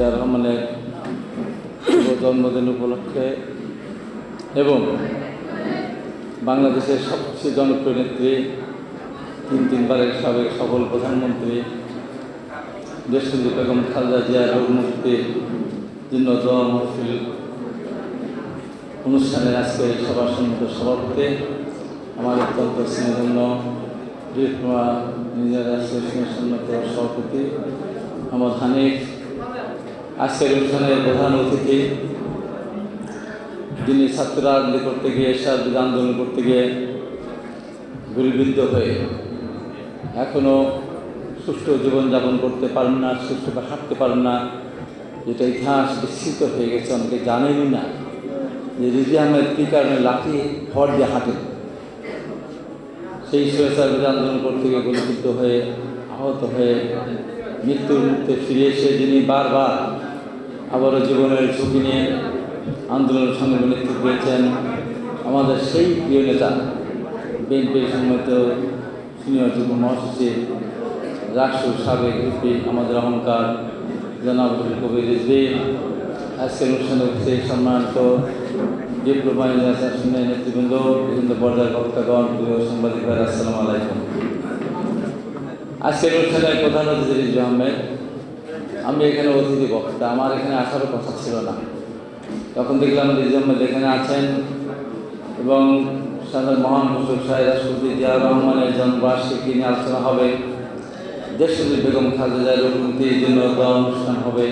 জিয়া রহমানের জন্মদিন উপলক্ষে এবং বাংলাদেশের সবচেয়ে জনপ্রিয় নেত্রী, তিন তিনবারের সাবেক সফল প্রধানমন্ত্রী দেশবন্ধু বেগম খালেদা জিয়ার মুক্তির জন্য দোয়া মহফিল অনুষ্ঠানের আজকে সভার সম্মুখ সভাপতি আমার অত্যন্ত স্নেহধন্য বীরকুমা নিজের সম্মত সভাপতি, আমার হানিফ। আজকের অনুষ্ঠানের প্রধান অতিথি, যিনি ছাত্ররা করতে গিয়ে সারাদিন আন্দোলন করতে গিয়ে গুলিবিদ্ধ হয়ে এখনও সুষ্ঠু জীবনযাপন করতে পারেন না সুষ্ঠুভাবে হাঁটতে পারেন না, যেটা ইতিহাস বিস্তৃত হয়ে গেছে, অনেকে জানেনই না যে রিজি আহমেদ কী কারণে লাঠি হর দিয়ে হাঁটে সেই স্বেচ্ছার বিরুদ্ধে আন্দোলন করতে গিয়ে গুলিবিদ্ধ হয়ে, আহত হয়ে মৃত্যুর মুহূর্তে ফিরে এসে যিনি বারবার আবারও জীবনের ঝুঁকি নিয়ে আন্দোলনের সঙ্গে নেতৃত্ব দিয়েছেন আমাদের সেই প্রিয় নেতা বিএনপির সম্মত সিনিয়র যুব মহাসচিব রাষ্ট্র সাবেক এমপি আমাদের অহংকার জনাব কবির রিজভি আজকের অনুষ্ঠানে সেই সম্মানিত ডিপ্লোমা ইউনিভার্সিটির নেতৃবৃন্দ, বিভিন্ন পর্যায়ের বক্তাগণ, প্রিয় সাংবাদিক ভাই আসসালামু আলাইকুম। আজকের অনুষ্ঠানের প্রধান অতিথি রিজু আহমেদ আমি এখানে অতিথি বক্তা আমার এখানে আসারও কথা ছিল না। তখন দেখলাম রিজু আহমেদ এখানে আছেন এবং সাধারণ মহান ঘোষক সাহেব রাষ্ট্রপতি জিয়াউর রহমানের জন্মবার্ষিকী নিয়ে আলোচনা হবে দেশপতি বেগম খালেদা রঘুমতির জন্য দোয়া অনুষ্ঠান হবে।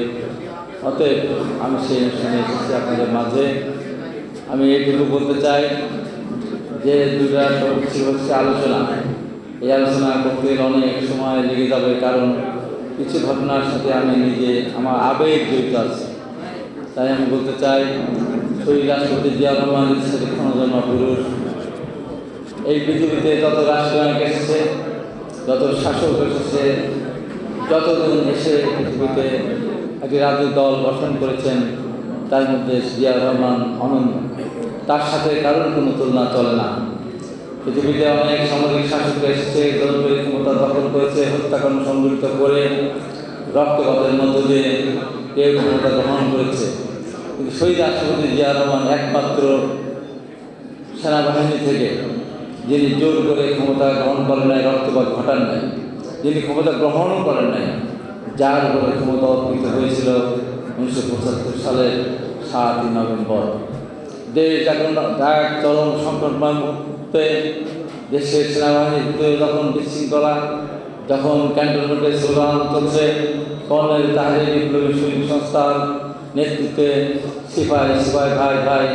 অতএব আমি সেই অনুষ্ঠানে এসেছি আপনাদের মাঝে। আমি এইটুকু বলতে চাই যে দুটা হচ্ছে আলোচনা। এই আলোচনা করতে অনেক সময় লেগে যাবে, কারণ কিছু ঘটনার সাথে আমি নিজে, আমার আবেগ জড়িত আছে। তাই আমি বলতে চাই, শহীদ রাষ্ট্রপতি জিয়া রহমানের সাথে ক্ষণজন্ম পুরুষ এই পৃথিবীতে যত রাষ্ট্রনায়ক এসেছে, যত শাসক এসেছে, যতজন এসে পৃথিবীতে একটি রাজনৈতিক দল গঠন করেছেন, তার মধ্যে জিয়া রহমান অনন্য। তার সাথে কারোর কোনো তুলনা চলে না। পৃথিবীতে অনেক সামরিক শাসক এসেছে জনপ্রিয় ক্ষমতা দখল করেছে, হত্যাকাণ্ড সংগঠিত করে রক্তপাতের মধ্য দিয়ে কেউ ক্ষমতা গ্রহণ করেছে। কিন্তু শহীদ রাষ্ট্রপতি জিয়া রহমান একমাত্র সেনাবাহিনী থেকে যিনি জোর করে ক্ষমতা গ্রহণ করেন নাই, রক্তপাত ঘটান নাই, যিনি ক্ষমতা গ্রহণও করেন নাই, যার উপরে ক্ষমতা অর্পিত হয়েছিল উনিশশো পঁচাত্তর সালের সাতই নভেম্বর। দেশ যখন এক চরম সংকটময় মুহূর্তে দেশের সেনাবাহিনীর ভিতরে যখন বিশৃঙ্খলা, যখন ক্যান্টনমেন্টের স্লোগান চলছে, কর্নেল তাহারি বিপ্লবী সৈনিক সংস্থার নেতৃত্বে সিপাহি সিপাহি ভাই ভাই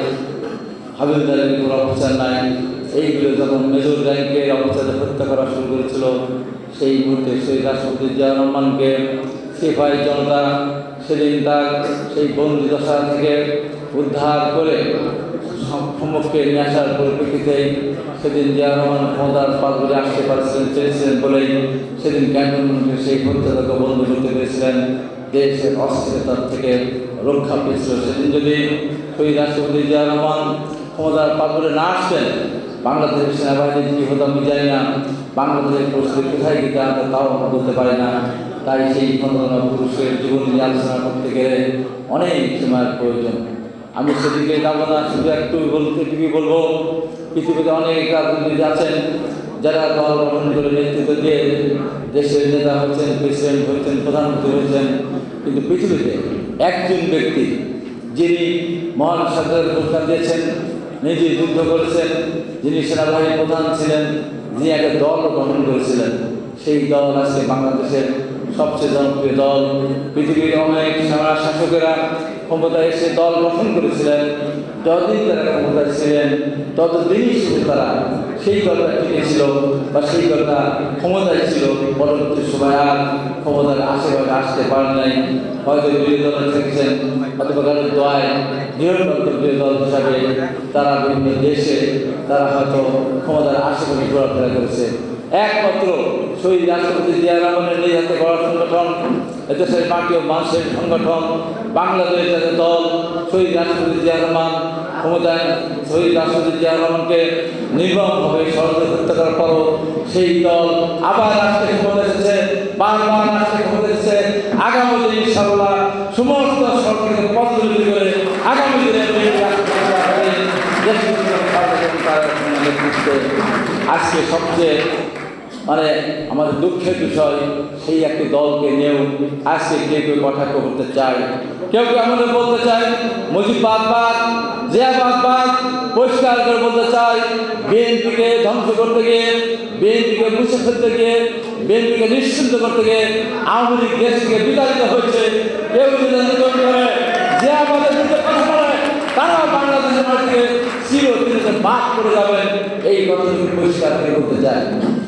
হাবিলদারের কোনো অফিসার নাই। এইগুলো যখন মেজর র্যাঙ্কের অফিসারদের হত্যা করা শুরু করেছিল, সেই মুহূর্তে সেই রাষ্ট্রপতি জিয়া রহমানকে সিপাহী জনতা সেদিন তার সেই বন্দি দশা থেকে উদ্ধার করে সম্মুখে নিয়ে আসার পরিপ্রেক্ষিতে সেদিন জিয়া রহমান ক্ষমতার পাতগুলি আসতে পারছিলেন চেয়েছিলেন বলেই সেদিন ক্যান্টনমেন্টে সেই হত্যাটাকে বন্ধ করতে পেরেছিলেন। দেশের অস্থিরতার থেকে রক্ষা পেয়েছিল। সেদিন যদি শহীদ রাষ্ট্রপতি জিয়া রহমান ক্ষমতার পাতগুলি না আসতেন বাংলাদেশ সেনাবাহিনী কী হতো, আমি জানি না বাংলাদেশের পরিস্থিতি কোথায় গিয়ে আমরা তাও বলতে পারি না। তাই সেই খন্দনা পুরুষের জীবন নিয়ে আলোচনা করতে গেলে অনেক সময়ের প্রয়োজন। আমি সেদিকে যাব না, শুধু একটু বলতে এটুকুই বলব। পৃথিবীতে অনেক রাজনীতি আছেন, যারা দল গঠন করে নেতৃত্ব দিয়ে দেশের নেতা হচ্ছেন, প্রেসিডেন্ট হয়েছেন প্রধানমন্ত্রী হয়েছেন কিন্তু পৃথিবীতে একজন ব্যক্তি যিনি মহান স্বাধীনতার ঘোষণা দিয়েছেন, নিজে যুদ্ধ করেছেন, যিনি সেনাবাহিনীর প্রধান ছিলেন, যিনি একটা দল গঠন করেছিলেন, সেই দল আজকে বাংলাদেশের সবচেয়ে জনপ্রিয় দল পৃথিবীর অনেক সেনা শাসকেরা ক্ষমতায় এসে দল গঠন করেছিলেন, যতদিন তারা ক্ষমতায় ছিলেন, ততদিনই শুধু তারা সেই দলটা টিকে ছিল বা সেই দলটা ক্ষমতায় ছিল। পরবর্তী সময় আর ক্ষমতার আশেপাশে আসতে পারেন নাই। হয়তো বিরোধী দলে থেকেছেন অথবা কারোর দোয়ায় দৃঢ়প্রান্ত বিরোধী দল হিসাবে তারা বিভিন্ন দেশে তারা হয়তো ক্ষমতার আশেপাশে ঘোরাফেরা করেছে। একমাত্র শহীদ রাষ্ট্রপতি জিয়া রহমানের নিজ হাতে গড়া সংগঠন, এদেশের মাটি ও মানুষের সংগঠন বাংলাদেশ জাতীয় দল, শহীদ রাষ্ট্রপতি জিয়া রহমান, ক্ষমতায় শহীদ রাষ্ট্রপতি জিয়া রহমানকে নির্মমভাবে ষড়যন্ত্র হত্যা করার পরও সেই দল আবার রাষ্ট্রে ক্ষমতা এসেছে, বারবার রাষ্ট্রে ক্ষমতা এসেছে। আগামী দিন ইনশাআল্লাহ সমস্ত সরকারকে পদগুলি করে আগামী দিনে আজকে সবচেয়ে মানে আমাদের দুঃখের বিষয়, সেই একটি দলকে নিয়েও আজকে কেউ কেউ কটাক্ষ করতে চায়। কেউ কেউ আমাদের বলতে চায় মুজিবাদ বাদ জিয়াবাদ বাদ পরিষ্কার করে বলতে চাই বিএনপিকে ধ্বংস করতে গিয়ে, বিএনপিকে মুছে ফেলতে গিয়ে, বিএনপিকে নিশ্চিন্ত করতে গিয়ে আওয়ামী লীগ দেশ বিতাড়িত হয়েছে। কেউ যদি জিয়াবাদের কথা তারাও বাংলাদেশের মাটিকে চিরদিনে বাদ করে যাবেন। এই কথা যদি পরিষ্কার করে বলতে চায়।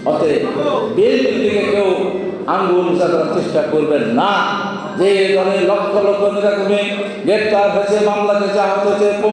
অতএব বিএনপির থেকে কেউ আঙ্গুল উঁচা করার চেষ্টা করবেন না। যে ধরনের লক্ষ লক্ষ নেতা কর্মী গ্রেপ্তার হয়েছে মামলা হয়েছে আহত হয়েছে